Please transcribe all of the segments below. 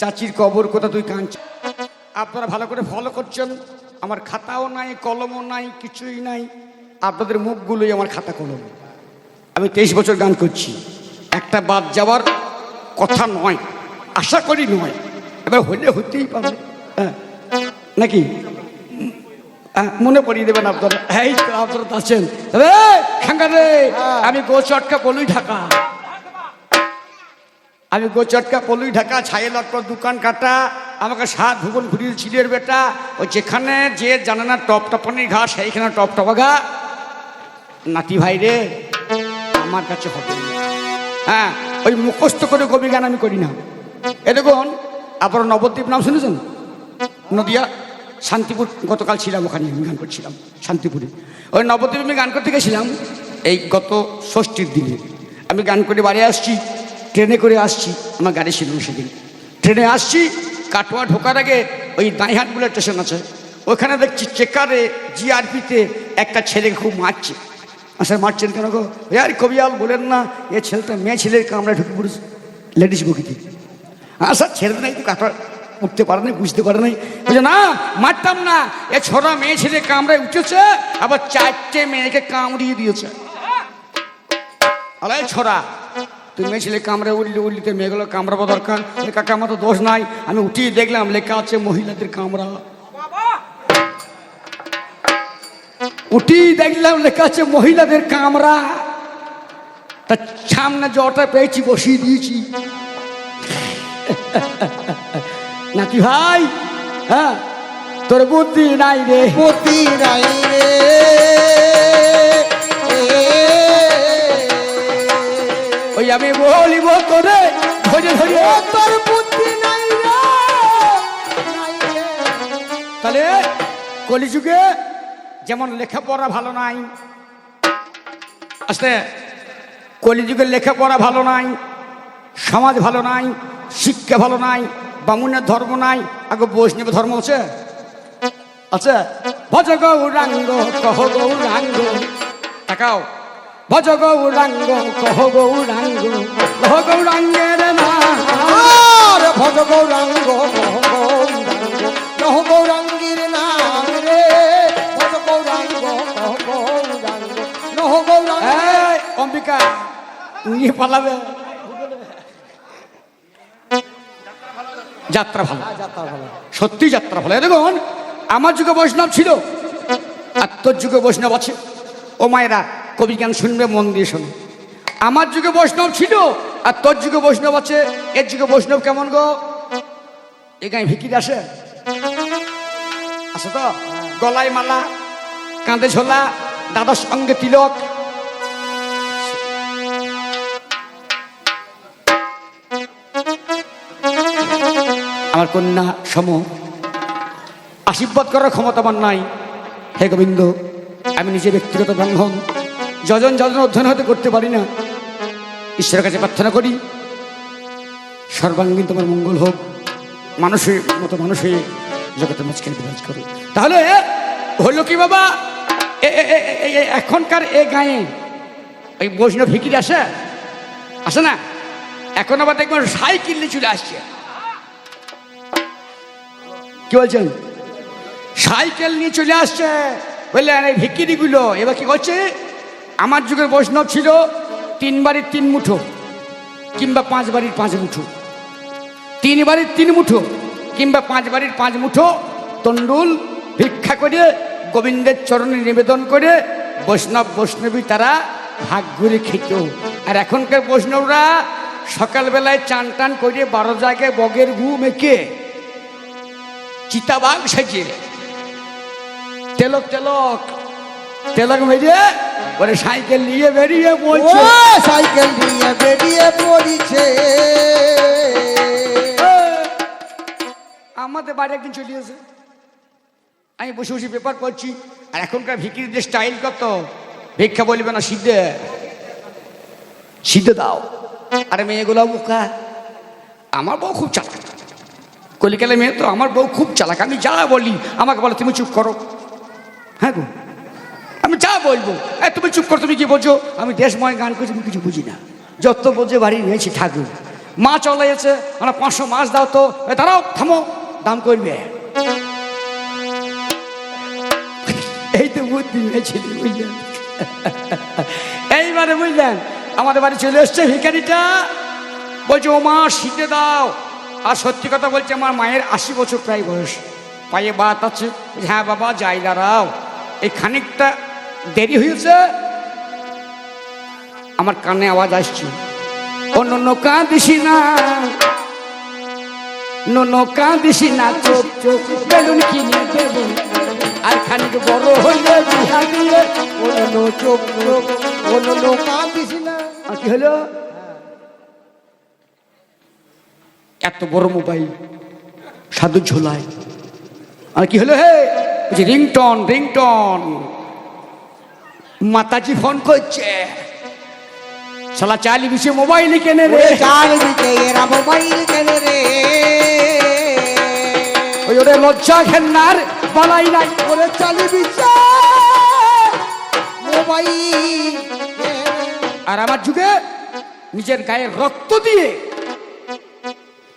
চাচির কবর কোথা তুই কাঁদছ আপনারা ভালো করে ফলো করছেন। আমার খাতাও নাই কলমও নাই কিছুই নাই। আপনাদের মুখগুলোই আমার খাতা কলম। আমি তেইশ বছর গান করছি। একটা বাদ যাওয়ার কথা নয় আশা করি নয়। এবার হইলে হইতেই পারে। হ্যাঁ। নাকি? মনে পড়িয়ে দেবেন আপনারা। এই তো আপনারা আছেন। তবে খাঙ্গা রে আমি গোচটকা বলুই ঢাকা। আমি গোচটকা পলুই ঢাকা ছায়ে লটকর দোকান কাটা, আমাকে সাত ভুবন ঘুরিয়ে ছিলের বেটা ওই যেখানে যে জানে না টপ টপানির ঘা, সেইখানে টপ টপা ঘা। নাতি ভাই রে, আমার কাছে হবে হ্যাঁ ওই মুখস্থ করে কবি গান আমি করি না। এ দেখুন, আপনারা নবদ্বীপ নাম শুনেছেন? নদিয়া, শান্তিপুর, গতকাল ছিলাম ওখানে, আমি গান করছিলাম, শান্তিপুরে। ওই নবদ্বীপে আমি গান করতে গেছিলাম, এই গত ষষ্ঠীর দিনে। আমি গান করে বাড়ি আসছি ট্রেনে করে আসছি, আমার গাড়ি ছিল সেদিন। ট্রেনে আসছি, কাটোয়া ঢোকার আগে ওই দাঁইহাট বলে স্টেশন আছে। ওখানে দেখছি চেকারে জিআরপিতে একটা ছেলে খুব মারছে। আচ্ছা মারছেন কেন গো? আর কবিয়াল বলেন না, এ ছেলেটা মেয়ে ছেলের কামড়ায় ঢুকে পড়েছে, লেডিস বগিতে। আচ্ছা ছেড়ে নাই কাটা উঠতে পারে নাই, বুঝতে পারে নাই। বলছে, না, মারতাম না, এ ছোড়া মেয়ে ছেলে কামড়ায় উঠেছে, আবার চারটে মেয়েকে কামড়িয়ে দিয়েছে। আলাই ছোড়া তুই মেয়ে ছেলে কামড়ে উঠলি উঠলি তো মেয়েগুলো কামড়াবো দরকার। কাকা, আমার তো দোষ নাই। আমি উঠিয়ে দেখলাম, লেখা আছে মহিলাদের কামড়া উঠি দেখলাম, লেখা আছে মহিলাদের তার সামনে জটা পেয়েছি, বসিয়ে দিয়েছি। ভাই? হ্যাঁ তোর বুদ্ধি নাই রে। পতি নাই রে। আমি বলিব তোরে ধরে ধরে তোর বুদ্ধি নাই। তাহলে কলিযুগে যেমন লেখাপড়া ভালো নাই আসতে কলিযুগের লেখাপড়া ভালো নাই সমাজ ভালো নাই শিক্ষা ভালো নাই বামুনের ধর্ম নাই আগে বৈষ্ণব ধর্ম আছে? আচ্ছা ভজ গৌরাঙ্গ কহ গৌরাঙ্গ। তাকাও। ভজ গৌরাঙ্গ কহ গৌরাঙ্গ কহ গৌরাঙ্গের না ভজ গৌরাঙ্গ নহ গৌরাঙ্গীর নাম রে। ভজ গৌরাঙ্গ নহ গৌরাঙ্গ নহ গৌরাঙ্গ। অম্বিকা নিয়ে পালাবে। যাত্রা ভালো। সত্যি যাত্রা ভালো। দেখুন আমার যুগে বৈষ্ণব ছিল আর তোর যুগে বৈষ্ণব আছে। ও মায়েরা কবি জ্ঞান শুনবে, মন দিয়ে শোনো। আমার যুগে বৈষ্ণব ছিল, আর তোর যুগে বৈষ্ণব আছে, এর যুগে বৈষ্ণব কেমন গো? এ গায়ে ভিকির আসে? আসে তো? গলায় মালা, কাঁধে ঝোলা, দাদার সঙ্গে তিলক। আমার কন্যা সম, আশীর্বাদ করার ক্ষমতা আমার নাই। হে গোবিন্দ, আমি নিজে ব্যক্তিগত ব্রাহ্মণ। যজন যজন অধ্যয়ন হতে করতে পারি না। ঈশ্বরের কাছে প্রার্থনা করি, সর্বাঙ্গীন তোমার মঙ্গল হোক, মানুষের মতো মানুষ হয়ে জগতের মাঝখানে বিরাজ করো। তাহলে হলো কি বাবা? এখনকার এ গায়ে ওই বৈষ্ণব ভিকির আসে? আসে না? এখন আবার দেখবেন সাইকেল নিয়ে চলে আসছে। কি বলছেন? সাইকেল নিয়ে চলে আসছে। বললেন, এই ভিকিরিগুলো, এবার কি করছে? আমার যুগের বৈষ্ণব ছিল তিন বাড়ির তিন মুঠো কিংবা পাঁচ বাড়ির পাঁচ মুঠো। তিন বাড়ির তিন মুঠো কিংবা পাঁচ বাড়ির পাঁচ মুঠো তন্ডুল ভিক্ষা করে গোবিন্দের চরণে নিবেদন করে বৈষ্ণব বৈষ্ণবী তারা ভাগ ঘুরে খেত। আর এখনকার বৈষ্ণবরা সকালবেলায় চান টান করে বারো জায়গায় বগের ঘু মেখে চিতাবাঘ সেজে। তেলক তেলক তেলক মেরে ওরে সাইকেল নিয়ে বেরিয়ে বলছে সাইকেল নিয়ে বেরিয়ে পড়িছে। আমাদের বাড়ি একদিন চলে এসে আমি বসে বসে পেপার পড়ছি আর এখনকার ভিকির যে স্টাইল কত ভিক্ষা বলবে না সিদ্ধে। সিদ্ধে দাও। আরে মেয়েগুলো মুখা আমার বউ খুব চালাক। কলিকালে মেয়ে তো আমার বউ খুব চালাক। আমি যা বলি আমাকে বলে তুমি চুপ করো। হ্যাঁ গো। আমি যা বলব, এ, তুমি চুপ করো, তুমি কি বোঝো আমি দেশময় গান করছি আমি কিছু বুঝি না। যত বোঝে বাড়ি নিয়েছি ঠাকুর। মাছ চলেছে আমরা পাঁচশো মাছ দাও তো দাঁড়াও, থামো, দাম করবে এই তো বুদ্ধি হয়েছিল বুঝলেন? এইবারে বুঝলেন, আমাদের বাড়ি চলে এসছে ভিখারিটা। বলছে ও মা শিখে দাও। আর সত্যি কথা বলছে, আমার মায়ের আশি বছর প্রায় বয়স। পায়ে বাত আছে হ্যাঁ বাবা, যাই দাঁড়াও। এই খানিকটা দেরি হয়েছে? আমার কানে আওয়াজ আসছে। নো কাঁদিসি না। নো, চোখ চোখ, বেলুন কিনে দেবো। আর খানিক বড় হইলে কি হলো? এত বড় মোবাইল, সাধু ঝোলায়। আর কি হলো হে? Ringtone ringtone. মাতাজি ফোন করছে। শালা চালি বিছে মোবাইল কেনে রে? চাল এরা মোবাইল কেনে রে? ওই ওরে লজ্জা ঘেন্নার বালাই নাই। ওরে চালি দিচ্ছে মোবাইল আর আমার যুগে নিজের গায়ের রক্ত দিয়ে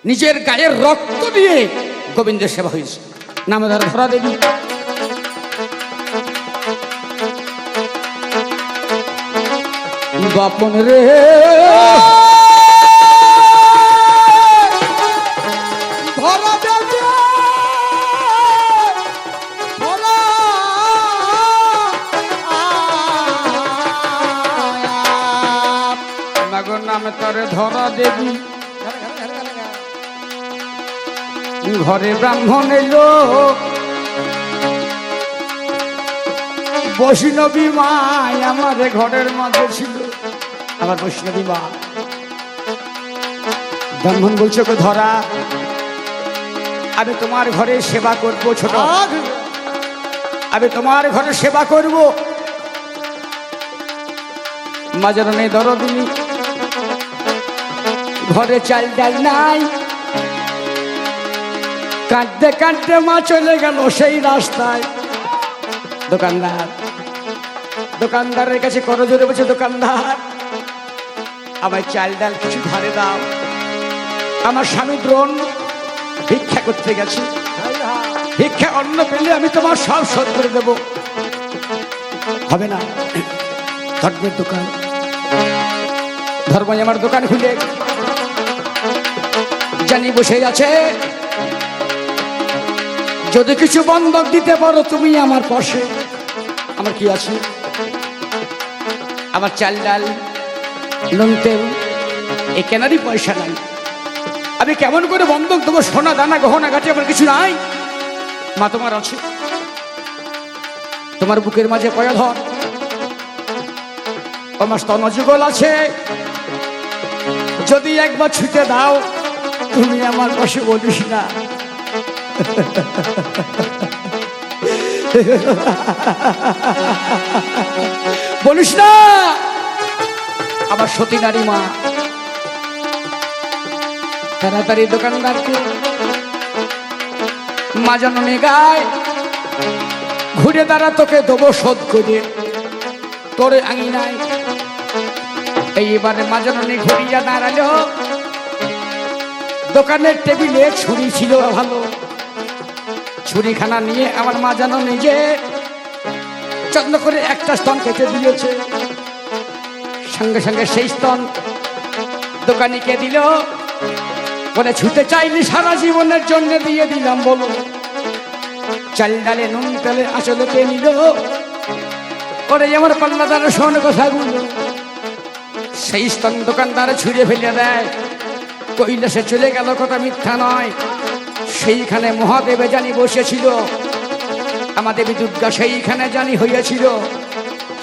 নিজের গায়ের রক্ত দিয়ে গোবিন্দের সেবা হয়েছে। নামে ধর ধরা দেবী বাপন রে। নামে তরে ধরা দেবী। ঘরে ব্রাহ্মণ এলো বৈষ্ণবী মাই আমার ঘরের মাঝে ছিল আমার বৈষ্ণবী মা ব্রাহ্মণ বলছে ওকে ধরা। আমি তোমার ঘরে সেবা করব ছোট। আমি তোমার ঘরে সেবা করব। মাঝরানে দরদি ঘরে চাল ডাল নাই। কাঁদতে কাঁদতে মা চলে গেল সেই রাস্তায়। দোকানদার। দোকানদারের কাছে করো জোরে বলছে দোকানদার আমার চাল ডাল কিছু ধারে দাও। আমার স্বামী দ্রোণ, ভিক্ষা করতে গেছে। ভিক্ষা অন্ন পেলে আমি তোমার সব শোধ করে দেব। হবে না। ধর্মের দোকান। ধর্ম আমার দোকান খুলে। জানি বসে আছে। যদি কিছু বন্ধক দিতে পারো তুমি আমার পাশে। আমার কি আছে? আমার চাল ডাল নুন তেল এই কেনারই পয়সা নাই। আমি কেমন করে বন্ধক দেবো? সোনা, দানা, গহনা গাছে আমার কিছু নাই। মা তোমার আছে। তোমার বুকের মাঝে পয়া ধর। আমার স্তন যুগল আছে। যদি একবার ছুটে দাও, তুমি আমার পাশে বলিস না। বলিস না। আমার সতী নারী মা। তাড়াতাড়ি দোকানদারকে মা জননী গায় ঘুরে দাঁড়া তোকে দেবো শোধ করে। তোরে আঙি নাই। এইবারে মা জননী ঘুরিয়া দাঁড়াল। দোকানের টেবিলে ছুরি ছিল ভালো। ছুরিখানা নিয়ে আমার মা যেন নিজে যত্ন করে একটা স্তন কেটে দিয়েছে। সঙ্গে সঙ্গে সেই স্তন দোকানিকে দিল? বলে ছুতে চাইলি সারা জীবনের জন্য দিয়ে দিলাম, বলো। চাল ডালে, নুন তেলে আঁচলে কে নিল? ওরে, আমার পাল্লাদার শোন কথাগুলো। সেই স্তন দোকানদার ছুঁড়ে ফেলে দেয়। কৈলাসে চলে গেল, কথা মিথ্যা নয়। সেইখানে মহাদেবে জানি বসেছিল। আমার দেবী দুর্গা সেইখানে জানি হইয়াছিল।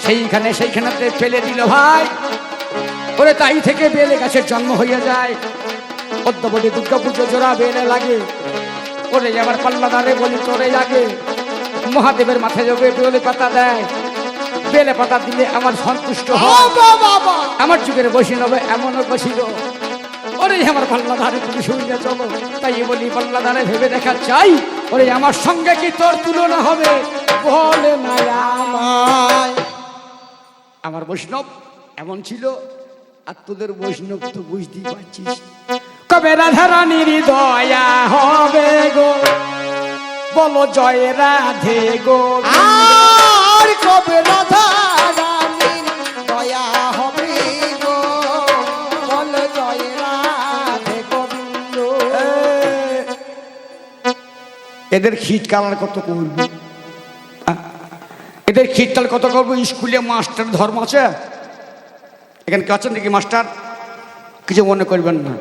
সেইখানে সেইখানেতে ফেলে দিল ভাই। ওরে তাই থেকে বেলে গাছের জন্ম হইয়া যায়। পদ্মবতী দুর্গা পুজো জোড়া বেলে লাগে। ওরে আমার পাল্লাদারে বলি তোরে লাগে। মহাদেবের মাথায় যোগে বেলে পাতা দেয়। বেলে পাতা দিলে আমার সন্তুষ্ট হয়। বাবা বাবা আমার যুগের বৈষ্ণবে এমনও বসিল। ওরে আমার পাল্লাধারে তুমি শুনলে চলো। তাই বলি পাল্লাধারে ভেবে দেখা চাই। ওরে আমার সঙ্গে কি তোর তুলনা হবে? বলে মায়া আমায়। আমার বৈষ্ণব এমন ছিল আর তোদের বৈষ্ণব তো বুঝতেই পারছিস। কবে রাধা রানীর দয়া হবে গো? বলো জয় রাধে গো আর কবে রাধা রানীর হবে গো? বল জয় রাধে গোবিন্দ। এদের খিট কালার কত করব? এদের কালার কত করব স্কুলে মাস্টার ধর্ম আছে। এখানে কেউ আছেন নাকি মাস্টার? কিছু মনে করবেন না।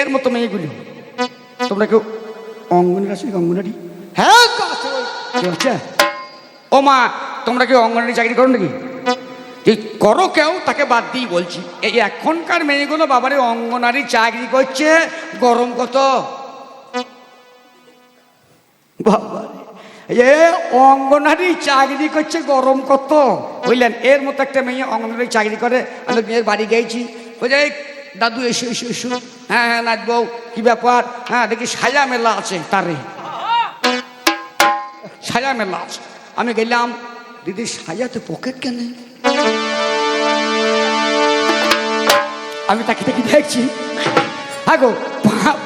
এর মতো মেয়েগুলি। তোমরা কেউ অঙ্গনারী অঙ্গনারী? হ্যাঁ আছে। কেউ আছে ও মা, তোমরা কেউ অঙ্গনারী চাকরি করো নাকি? করো কেউ? তাকে বাদ দিয়ে বলছি। এই এখনকার মেয়েগুলো বাবারে অঙ্গনারী চাকরি করছে, গরম কত। বাবারে এ অঙ্গনারী চাকরি করছে গরম কত? বুঝলেন? এর মতো একটা মেয়ে অঙ্গনারী চাকরি করে। আমি মেয়ের বাড়ি গেছি। এই দাদু, এসো এসো এসো। হ্যাঁ হ্যাঁ নাচবো কি ব্যাপার? হ্যাঁ দেখি সাজা মেলা আছে তারে। সাজা মেলা আছে। আমি গেলাম, দিদি, সাজাতে পকেট কেন? আমি তাকে তাকে দেখছি। আগো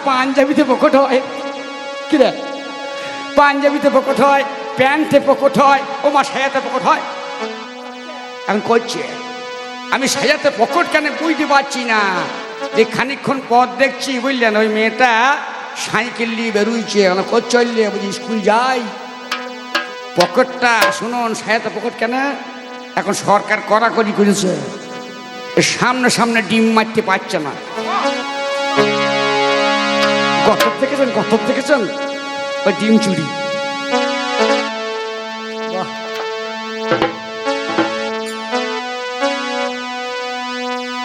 পাঞ্জাবিতে পকেট হয়। কিরে পাঞ্জাবিতে পকেট হয়, প্যান্টে পকেট হয় ও মা সাজাতে পকেট হয়। এখন করছে। আমি সাজাতে পকেট কেন বুঝতে পারছি না। যে খানিকক্ষণ পর দেখছি, বুঝলেন, ওই মেয়েটা সাইকেল নিয়ে বেরোইছে। মানে কোচ চললে বুঝি স্কুল যাই। পকেটটা, শুনুন, সায়াতে পকেট কেন? এখন সরকার কড়াকড়ি করেছে। সামনে সামনে ডিম মারতে পারছে না। গতর থেকেছেন গতর দেখেছেন? ওই ডিম চুরি বাহ।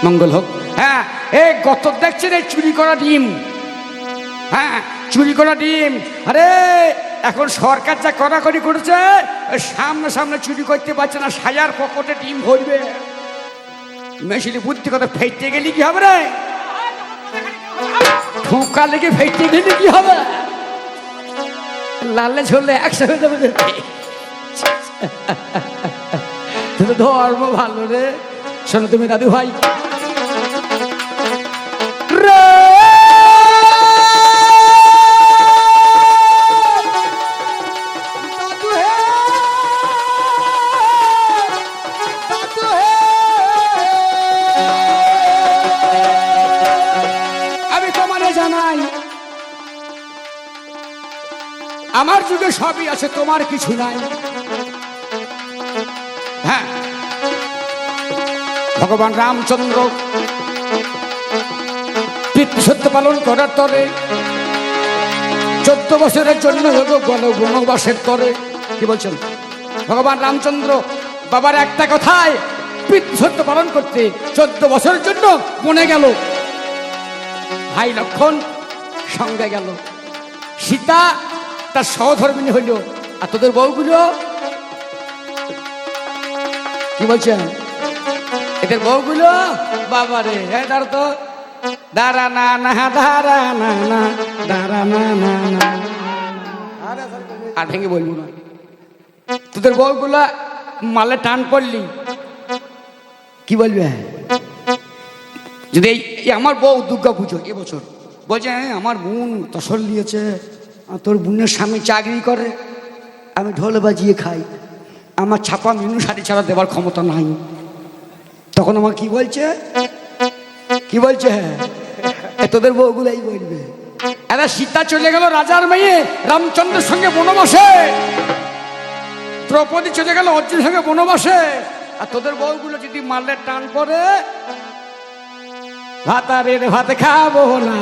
মঙ্গল হোক। হ্যাঁ এই গত দেখছেন এই চুরি করা ডিম। হ্যাঁ চুরি করা ডিম। আরে এখন সরকার যা কড়াকড়ি করেছে সামনে সামনে চুরি করতে পারছে না সাজার পকেটে ডিম ভরবে। মেশিনে বুদ্ধি কথা ফেটতে গেলে কি হবে রে? ঠোকা লেগে ফেটতে গেলে কি হবে? লালে ছড়লে একসাথে ধর্ম ভালো রে। শোনো তুমি দাদু ভাই যুগে সবই আছে, তোমার কিছু নাই। হ্যাঁ। ভগবান রামচন্দ্র সত্য পালন করার তরে, চোদ্দ বছরের জন্য হলো গল বনবাসের তরে। কি বলছেন? ভগবান রামচন্দ্র, বাবার একটা কথায় সত্য পালন করতে চোদ্দ বছরের জন্য বনে গেল। ভাই লক্ষণ সঙ্গে গেল। সীতা তার সহধর্মিনী হইল। আর তোদের বউগুলো? কি বলছেন? এদের বউগুলো? বাবারে হ্যাঁ দাঁড়া তো। দাঁড়া না না দাঁড়া না না দাঁড়া না না না। আর ভেঙে বলব না। তোদের বউগুলা মালে টান পড়লি। কি বলবে? যদি এই আমার বউ দুর্গা পুজো এবছর। বলছে "হ্যাঁ, আমার বোন তসল নিয়েছে তোর বোনের স্বামী চাকরি করে, আমি ঢোল বাজিয়ে খাই। আমার ছাপা মিনু শাড়ি ছাড়া দেবার ক্ষমতা নাই। তখন আমার কি বলছে? কি বলছে? হ্যাঁ তোদের বউগুলাই বলবে। এরা সীতা চলে গেল রাজার মেয়ে, রামচন্দ্রের সঙ্গে বনবাসে। দ্রৌপদী চলে গেল অর্জুনের সঙ্গে বনবাসে। আর তোদের বউগুলো যদি মারলে টান পড়ে, ভাতারের ভাত খাব না।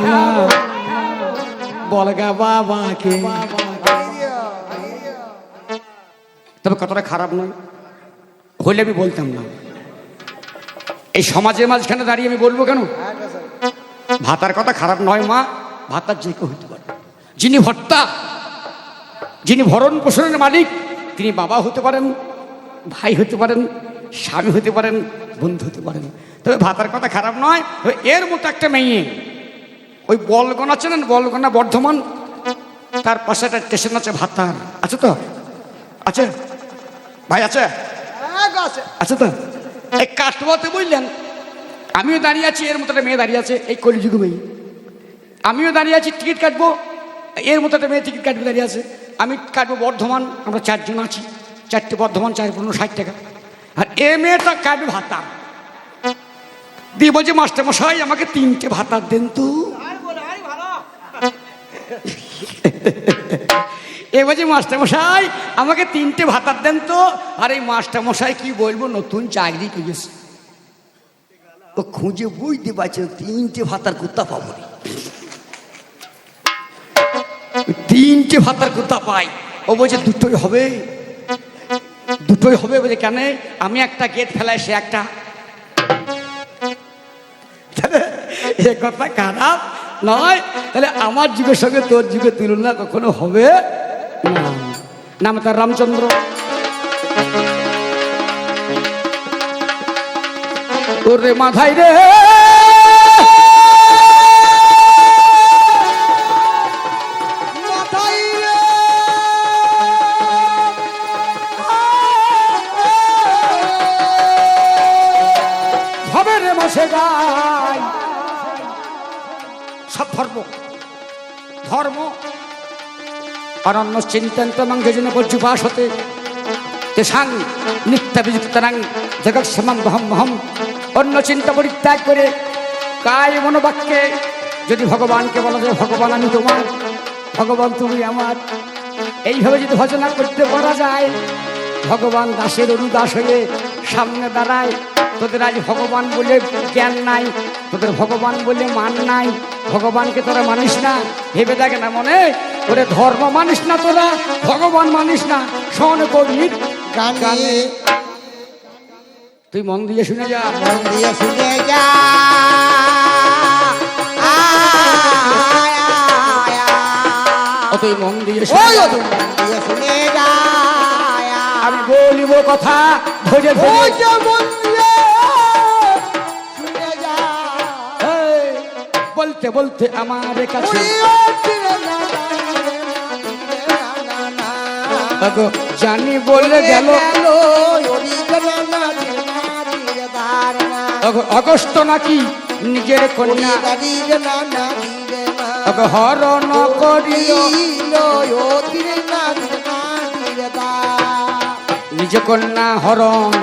বলগা বাবাকে তবে কতটা খারাপ নয়। হইলে আমি বলতাম না। এই সমাজের মাঝখানে দাঁড়িয়ে আমি বলব কেন? ভাতার কথা খারাপ নয়, মা। ভাতার যে কেউ হতে পারে। যিনি ভর্তা, যিনি ভরণ পোষণের মালিক, তিনি বাবা হতে পারেন, ভাই হতে পারেন, স্বামী হতে পারেন, বন্ধু হতে পারেন। তবে ভাতার কথা খারাপ নয়। এর মতো একটা মেয়ে ওই বলগন আছে না বলগনা বর্ধমান? তার পাশে একটা স্টেশন আছে ভাতার। আছে তো? আছে? ভাই আছে? হ্যাঁ আছে। তো? এই কাঠবাতে বুঝলেন? আমিও দাঁড়িয়ে আছি এর মতো একটা মেয়ে দাঁড়িয়ে আছে এই কলিযুগ মেয়ে আমিও দাঁড়িয়ে আছি টিকিট কাটবো এর মতো একটা মেয়ে টিকিট কাটবে দাঁড়িয়ে আছে। আমি কাটবো বর্ধমান আমরা চারজন আছি চারটে বর্ধমান চার পনেরো ষাট টাকা। আর এ মেয়েটা কাটবে ভাতা দিয়ে বলছে মাস্টারমশাই আমাকে তিনটে ভাতা দেন তো। এ বলছে, মাস্টারমশাই, আমাকে তিনটে ভাতার দেন তো। আর এই মাস্টারমশাই কি বলব, নতুন চাকরি পেয়েছে ও খুঁজে বুঝতে পারছে তিনটে ভাতার কুত্তা পাবো তিনটে ভাতার কুত্তা পাই। ও বলছে, দুটোই হবে। দুটোই হবে বলে কেন? আমি একটা গেট ফেলাই সে একটা। এ কথা খারাপ নয়? তাহলে আমার যুগের সঙ্গে তোর যুগে তুলনা কখনো হবে নাম তার রামচন্দ্র। ওরে মাথায় রে। অনন্য চিন্তন্ত মঙ্গজন পর্যুপাস হতে তেসাং নিত্য বিযুক্তাং জগৎ সমম বহম বহম অন্য চিন্তা পরিত্যাগ করে কায় মনোবাক্যে যদি ভগবানকে বলা যায় ভগবান, আমি তোমার, ভগবান, তুমি আমার। এইভাবে যদি ভজনা করতে পারা যায়, ভগবান দাসের অনুদাস হয়ে সামনে দাঁড়ায়। তোদের আজ ভগবান বলে জ্ঞান নাই, তোদের ভগবান বলে মান নাই, ভগবানকে তোরা মানিস না। ভেবে দেখে না মনে ওরে ধর্ম মানিস না তোরা ভগবান মানিস না। শোন কবির গানে তুই মন দিয়ে শুনে যা। মন দিয়ে শুনে যা। তুই মন দিয়ে শুনে যা। তো শুনে যা। আমি বলিব কথা ধরে। ধরে মন দিয়ে শুনে যা। বলতে বলতে আমার কাছে আগো জানি বলে গেল। অগস্ত নাকি নিজের কন্যা। হরণ নিজ কন্যা হরণ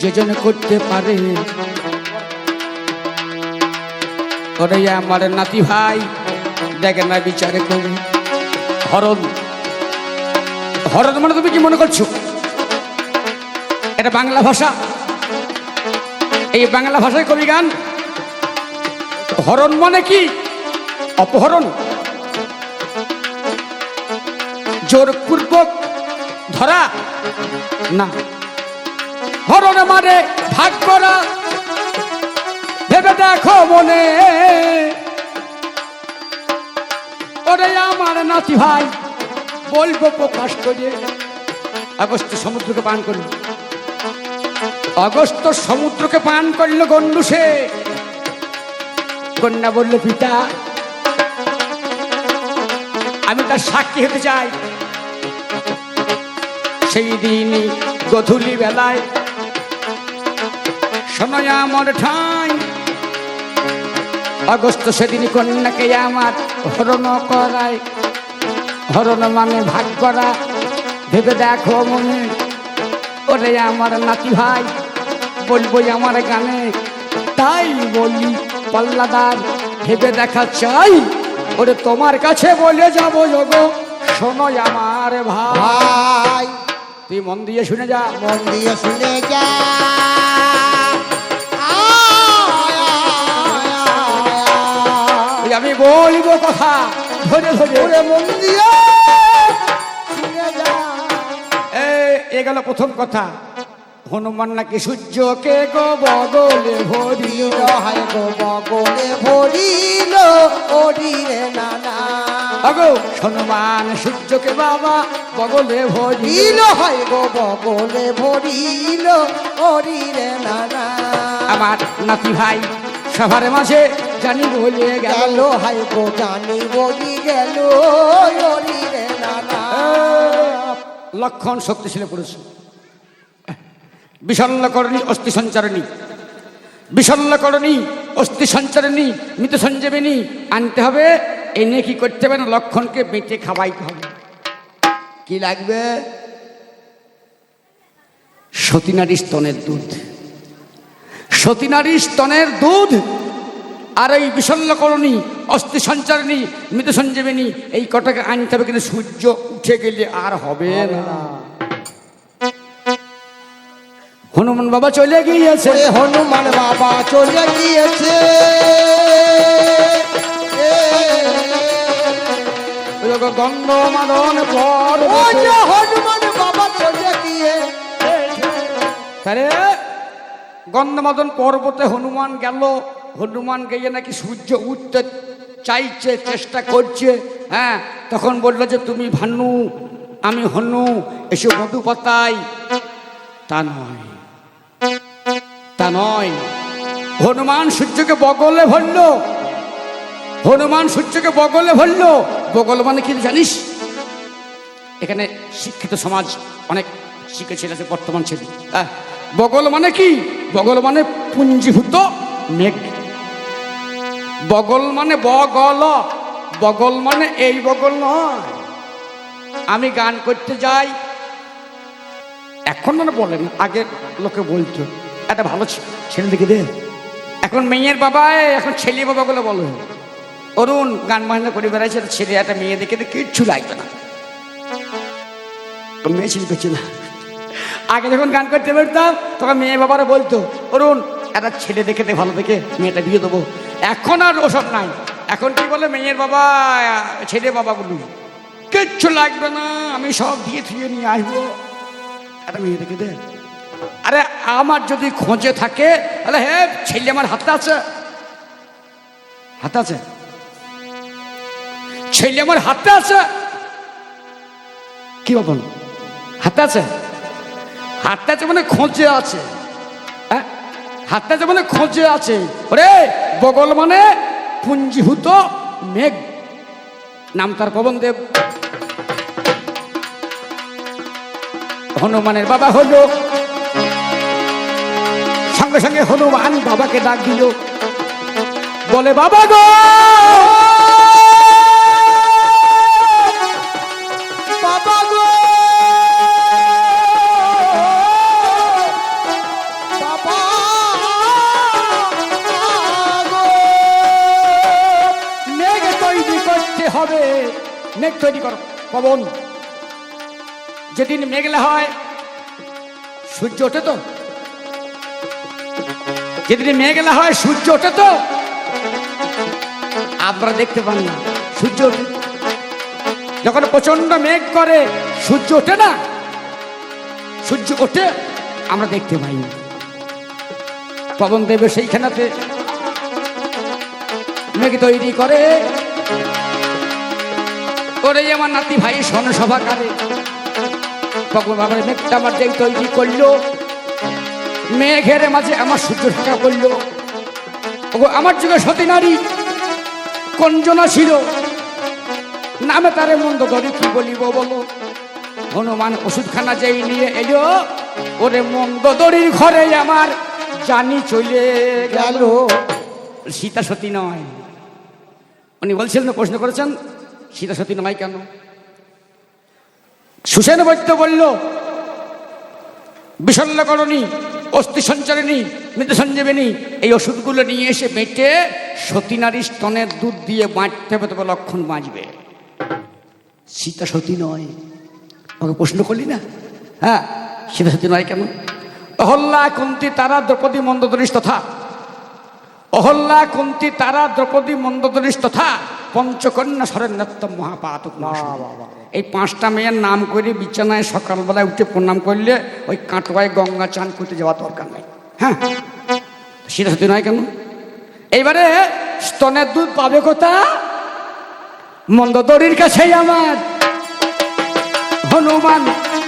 যে জন করতে পারে। ওরে আমার নাতি ভাই দেখে না বিচারে করি। হরণ হরণ মানে তুমি কি মনে করছ? এটা বাংলা ভাষা। এই বাংলা ভাষায় কবি গান। হরণ মানে কি? অপহরণ। জোরপূর্বক ধরা। না। হরণ মানে ভাগ করা। ভেবে দেখো মনে। ওরে আমার নাতি ভাই। বলব প্রকাশ করে। আগস্ট সমুদ্রকে পান করল। অগস্ত সমুদ্রকে পান করল গন্ডুসে কন্যা বলল, পিতা, আমি তার সাক্ষী হতে চাই। সেই দিনই গধূলি বেলায় সময় আমার ঠাই। অগস্ত সেদিন কন্যাকে আমার হরণ করায়। হরণ মানে ভাগ করা। ভেবে দেখো মনে ওরে আমার নাতি ভাই বলব আমার গানে। তাই বলি পাল্লাদার ভেবে দেখা চাই ওরে তোমার কাছে বলে যাব যোগ শোনো আমার ভাই। ভাই তুই মন দিয়ে শুনে যা। মন দিয়ে শুনে যা। আমি বলব কথা। ধরে ধরে। মন দিয়ে এ গেল প্রথম কথা। হনুমান নাকি সূর্যকে গো বদলে ভরিও হায় গো বগলে ভরিল ওরিরে নানা। হনুমান সূর্যকে বাবা বগলে ভরিল ভরিল হায় গো বগলে ভরিল ওরিরে নানা। আমার নাতি ভাই, সবার মাঝে জানি বলে গেল গেল হায় গো জানি বলি গেল ওরিরে নানা। লক্ষণ শক্তিশালী পুরুষ। বিষণ্ণকরণী অস্থি সঞ্চারণী। বিশল্যকরণী অস্থি সঞ্চারণী, মৃত সঞ্জীবিনী আনতে হবে। এনে কি করতে হবে না, লক্ষণকে বেঁটে খাওয়াইতে হবে। কি লাগবে? সতীনারী স্তনের দুধ। সতীনারী স্তনের দুধ আর এই বিশল্যকরণী অস্থি সঞ্চারণী মৃত সঞ্জীবিনী এই কটাকে আনতে হবে কিন্তু সূর্য উঠে গেলে আর হবে না হনুমান বাবা চলে গিয়েছে হনুমান বাবা চলে গিয়েছে মাদন হনুমান বাবা গন্ধমাদন পর্বতে হনুমান গেল হনুমান গিয়ে নাকি সূর্য উঠতে চাইছে, চেষ্টা করছে হ্যাঁ তখন বলল যে, তুমি ভানু, আমি হনু, এসে মধু পাতাই তা নয়। তা নয়। হনুমান সূর্যকে বগলে ভরল। হনুমান সূর্যকে বগলে ভরল। বগল মানে কি জানিস? এখানে শিক্ষিত সমাজ অনেক শিখেছিল বর্তমান ছেলে। বগল মানে কি? বগল মানে পুঞ্জীভূত মেঘ। বগল মানে বগল বগল মানে এই বগল নয়। আমি গান করতে যাই। এখন মানে বলেন আগে লোকে বলতো একটা ভালো ছেলে দেখে দে। এখন মেয়ের বাবা এখন ছেলে বাবা গুলো বলো। অরুণ গান বাজনা করে বেড়াইছে ছেলে একটা মেয়ে দেখে দে, কিচ্ছু লাগবে না। মেয়ে ছিল পেছে না। আগে যখন গান করতে পারতাম তখন মেয়ে বাবারা বলতো অরুণ একটা ছেলে দেখে দে ভালো দেখে মেয়েটা বিয়ে দেবো। এখন আর ওসব নাই। এখন কি বলে মেয়ের বাবা, ছেলে বাবাগুলো কিচ্ছু লাগবে না, আমি সব দিয়ে থুয়ে নিয়ে আসব। একটা মেয়ে দেখে দে। আরে আমার যদি খোঁজে থাকে, তাহলে হে ছেলে আমার হাতে আছে। হাতে আছে? ছেলে আমার হাতে আছে। কি বাবন হাতে আছে? হাতটা আছে মানে খোঁজে আছে। হ্যাঁ? হাতটা আছে মানে খোঁজে আছে। ওরে বগল মানে পুঞ্জীভূত মেঘ। নাম তার পবন দেব হনুমানের বাবা হলো। সঙ্গে সঙ্গে হনুমান বাবাকে ডাক দিল। বলে, বাবা গো! তৈরি কর, পবন। যেদিন মেঘলা হয়, সূর্য ওঠে তো? যেদিন মেঘলা হয়, সূর্য ওঠে তো? আপনারা দেখতে পান না, সূর্য ওঠে। যখন প্রচণ্ড মেঘ করে, সূর্য ওঠে না? সূর্য ওঠে, আমরা দেখতে পাই না। পবন দেবে সেইখানাতে মেঘ তৈরি করে। ওরে আমার নাতি ভাই সনসভা কারে তখন আমার মেঘটা তৈরি করল, মেঘের মাঝে আমার সূর্য ঢাকা করল আমার যুগে সতী নারী কঞ্জনা ছিল। নামে তারে মন্দ ধরে কি বলিব বলো? হনুমান ওষুধখানা যেই নিয়ে এলো, ওরে মন্দ দড়ির ঘরে আমার জানি চলে গেল। সীতা সতী নয়। উনি বলছিলেন, প্রশ্ন করেছেন সীতা সতী নয় কেন? সুসেন বৈদ্য বলল বিষণ্ণকরণী অস্থি সঞ্চারিণী মৃত সঞ্জীবিনী, এই ওষুধগুলো নিয়ে এসে বেটে সতী নারী স্তনের দুধ দিয়ে বাঁচতে হবে, তবে লক্ষণ বাঁচবে। সীতা সতী নয়। আমাকে প্রশ্ন করলি না? হ্যাঁ সীতা সতী নয় কেন? অহল্লা কুন্তি তারা দ্রৌপদী মন্দদরিস তথা। অহল্লা কুন্তি তারা দ্রৌপদী মন্দদরিস তথা। পঞ্চকন্যা সরেন্দ্র মহাপাত এই পাঁচটা মেয়ের নাম করে বিছানায় সকালবেলায় উঠে প্রণাম করলে ওই কাটোয়ায় গঙ্গা চান করতে যাওয়া দরকার নাই। হ্যাঁ? সেটা সত্যি নয় কেন? এইবারে স্তনের দুধ পাবে কোথা? মন্দদরির কাছেই আমার। হনুমান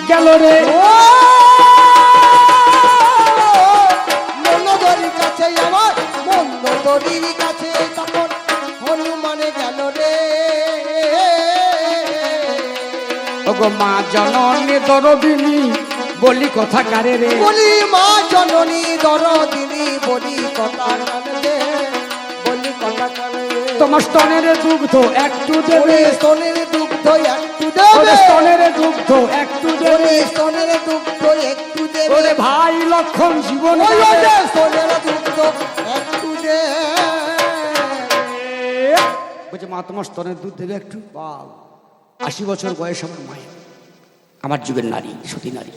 গেল রে। মনোদরির কাছে আমার মনোদরির কাছে হনুমানে গেল রে। ওগো মা জননী দরদিনী বলি কথা কারে রে। বলি মা জননী দরদিনী বলি কথা দে বলি কথা কানে তোমার স্তনের দুগ্ধ একটু দেবে। স্তনের দুগ্ধ একটু দেবে। স্তনের দুগ্ধ একটু দেবে। স্তনের দুগ্ধ একটু দেবে। ভাই লক্ষণ জীবন স্তনের দুগ্ধ একটু দেবে। বলছে মা, তোমার স্তনের দুধ দেবে একটু? বাল আশি বছর বয়স আমার মায়ের। আমার যুগের নারী, সতী নারী।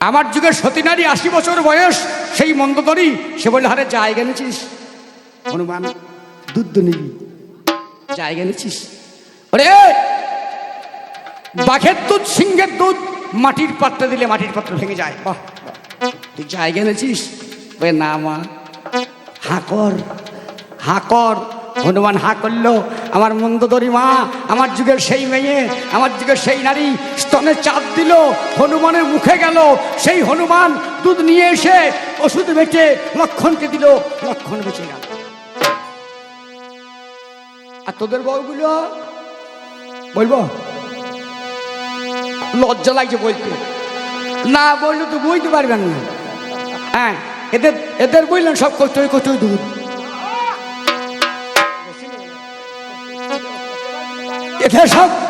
আমার যুগের সতী নারী, আশি বছর বয়স, সেই মন্দতরী সে বললে হারে জায়গা এনেছিস? হনুমান, দুধ নিবি। জায়গা এনেছিস? ওরে, বাঘের দুধ, সিংহের দুধ, মাটির পাত্রে দিলে মাটির পাত্র ভেঙে যায়। বাহ। তুই জায়গা এনেছিস? না মা। হাকর হাকর হনুমান হা করল, আমার মন্দদরি মা, আমার যুগের সেই মেয়ে, আমার যুগের সেই নারী, স্তনে চাপ দিল, হনুমানের মুখে গেল, সেই হনুমান দুধ নিয়ে এসে ওষুধ বেঁচে লক্ষণকে দিল, লক্ষণ বেঁচে গেল। আর তোদের বউগুলো? বলব? লজ্জা লাগছে বলতে। না বললে তো বুঝতে পারবেন না। হ্যাঁ এদের এদের বললেন সব কচুই কচুই দুধ।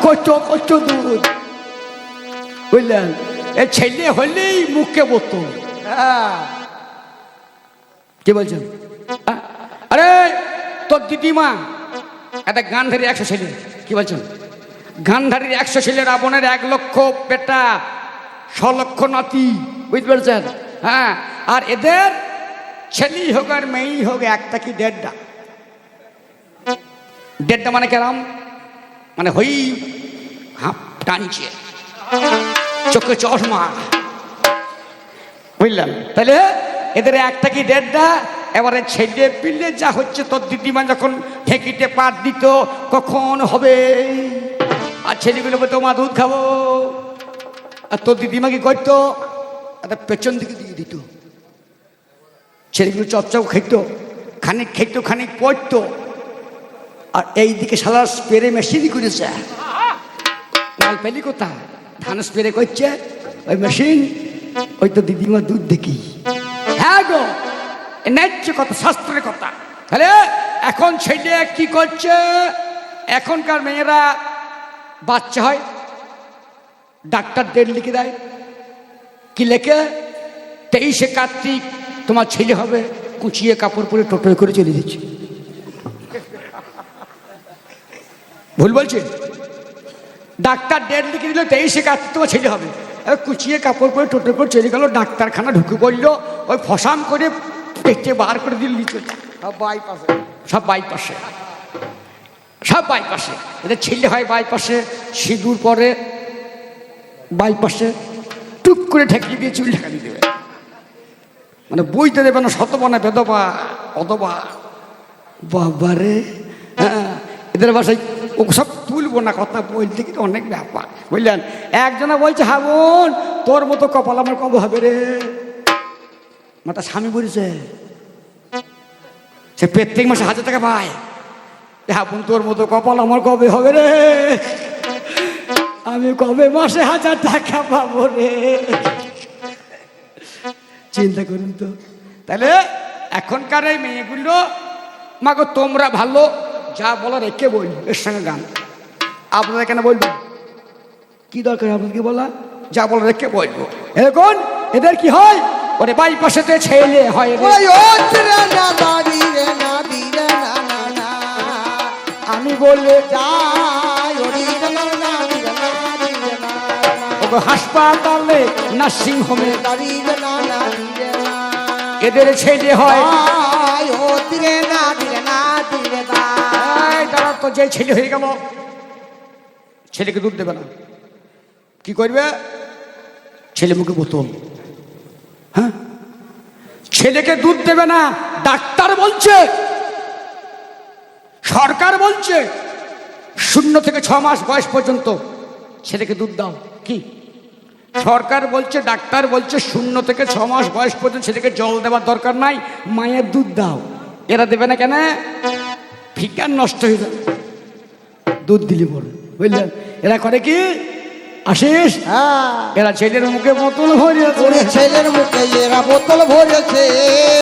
কচু কচু দুধ বুঝলেন? এ ছেলে হলেই মুখে কি বলছেন? আরে, তোর দিদিমা, একটা গান্ধারী একশো ছেলে। কি বলছেন? গান্ধারীর একশো ছেলে রাবণের এক লক্ষ বেটা, ছ লক্ষ নাতি। বুঝতে পেরেছেন? হ্যাঁ আর এদের ছেলেই হোক আর মেয়েই হোক, একটা কি দেড়টা? দেড়টা মানে কেরাম? মানে হই, হাঁপ টানছে। চোখে চশমা। বুঝলাম? তাহলে এদের একটা কি দেড়টা, এবারে ছেলে পিলে যা হচ্ছে, তোর দিদিমা যখন ঢেকিতে পাট দিত, কখন হবে? আর ছেলেগুলো বলতো, মা, দুধ খাব। আর তোর দিদিমা কি করতো? একটা পেছন দিকে দিয়ে দিত। ছেলেগুলো চপচপ খেত, খানিক খেত, খানিক পড়তো। আর এই দিকে সারা স্প্রে মেশিনই করেছে মাল পেলি কোথা ধান স্প্রে করছে ওই মেশিন ওই তো দিদিমা দুধ দেখি। হ্যাঁ গো ন্যায্য কথা, শাস্ত্রের কথা। তাহলে এখন ছেলে কি করছে? এখনকার মেয়েরা বাচ্চা হয়, ডাক্তার ডেট লিখে দেয়। কি লেখে? তেইশে কার্তিক তোমার ছেলে হবে, কুচিয়ে কাপড় পরে টোটোয় করে চলে দিচ্ছে ভুল বলছি? ডাক্তার ডেট লিখে দিল, তেইশে কার্তিক তোমার ছেলে হবে। কুচিয়ে কাপড় পরে টোটো করে চলে গেল, ডাক্তারখানা ঢুকে পড়ল, ওই ফসাম করে পেটে বার করে দিল নিচে। সব বাইপাসে সব বাইপাসে সব বাইপাসে এদের ছেলে হয় বাইপাসে সিঁদুর পরে বাইপাসে টুক করে ঠেকিয়ে দিয়ে চুল ঢাকা দিয়ে দেবে। মানে বইতে দেবে না শতবনা বেদবা, অদবা। বাবারে হ্যাঁ এদের বাসায় সব তুলবো না, কথা বলতে কিন্তু অনেক ব্যাপার। বুঝলেন? একজনা বলছে হা বোন, তোর মতো কপাল আমার কবে হবে রে? মাতা স্বামী বলেছে, সে প্রত্যেক মাসে হাজার টাকা পায়। হ্যাঁ বোন, তোর মতো কপাল আমার কবে হবে রে? আমি কবে মাসে হাজার টাকা পাবো রে? চিন্তা করুন তো। তাহলে এখনকার এই মেয়েগুলো, মাগো, তোমরা ভালো যা বলার একে বল এর সঙ্গে গান। আপনারা কেন বলবেন কি দরকার আপনাকে বলা? যা বলার একে বলব। এখন এদের কি হয়? ওরে বাই পাশেতে ছেলে হয় আমি বললে যাই হাসপাতালে নার্সিং হোমে। এদের ছেলে হয়। না তো যে ছেলে হয়ে গেল। ছেলেকে দুধ দেবে না। কি করবে? ছেলে মুখে বোতল হ্যাঁ? ছেলেকে দুধ দেবে না, ডাক্তার বলছে। সরকার বলছে, শূন্য থেকে ছ মাস বয়স পর্যন্ত ছেলেকে দুধ দাও। কি? সরকার বলছে, ডাক্তার বলছে, শূন্য থেকে ছ মাস বয়স পর্যন্ত ছেলেকে জল দেওয়ার দরকার নাই, মায়ের দুধ দাও। এরা দেবে না কেন? ফিকার নষ্ট হয়ে যাবে। দুধ দিলি বলে। বুঝলেন? এরা করে কি? আশিস? হ্যাঁ। এরা ছেলের মুখে বোতল ভরে ছেলের মুখে এরা বোতল ভরেছে